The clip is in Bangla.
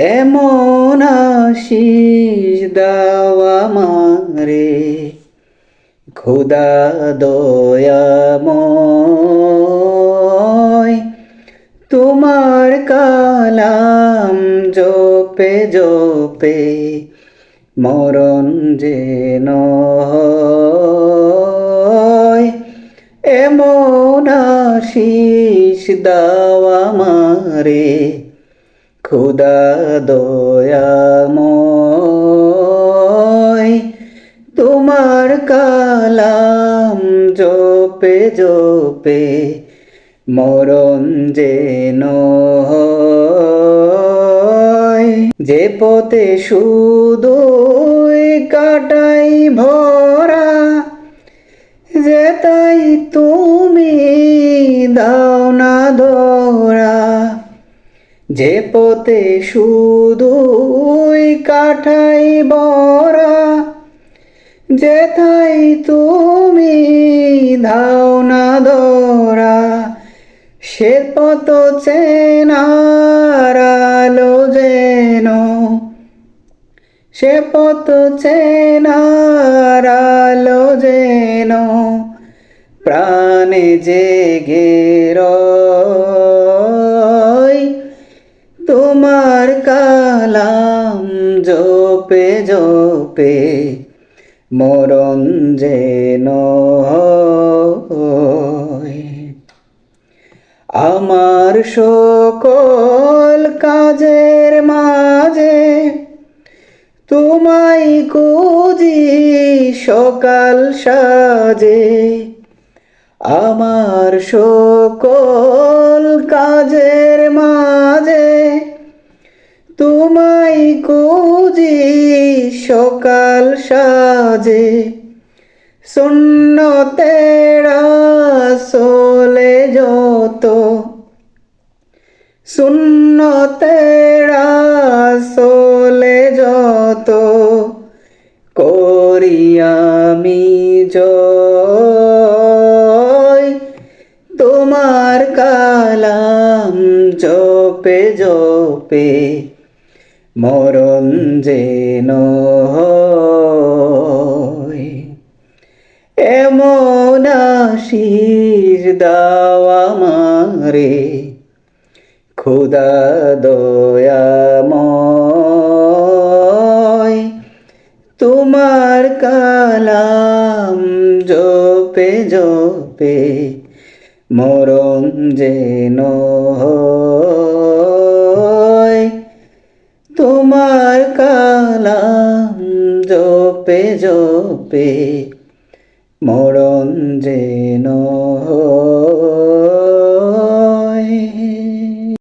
এমন আশিস দাওয়া মারে খোদা দয়াময়, তোমার কালাম জপে জপে, মরণ হয়। এমন আশিস দাওয়া মারে খুদা দয়াময় তোমার কালাম জপে জপে, মরণ হয়। যে পথে শুধু কাটাই ভরা, যে তাই তুমি যে পথে শুধু কাঠাই বরা যেথাই তুমি ধাও না ধরা, সে পথ চেনার আলো যেন, সে পথ চেনার আলো যেন, প্রাণে জেগে রয় তোমার কালাম জপে জপে, মরণ যেন আমার সকল কাজের মাঝে তোমায় কুজি সকাল সাজে। আমার সকল কুজি সকাল সাজে। শূন্য তেরা সোলে যত। শূন্য তেরা সোলে যত। করি আমি জয়। তোমার কালাম জপে জপে মরণ হয়। এমন আশিস দাওয়া মারে খুদা দয়াময় তোমার কালাম জপে জপে মরণ যেন হয়। জপে জপে মরণ যেন।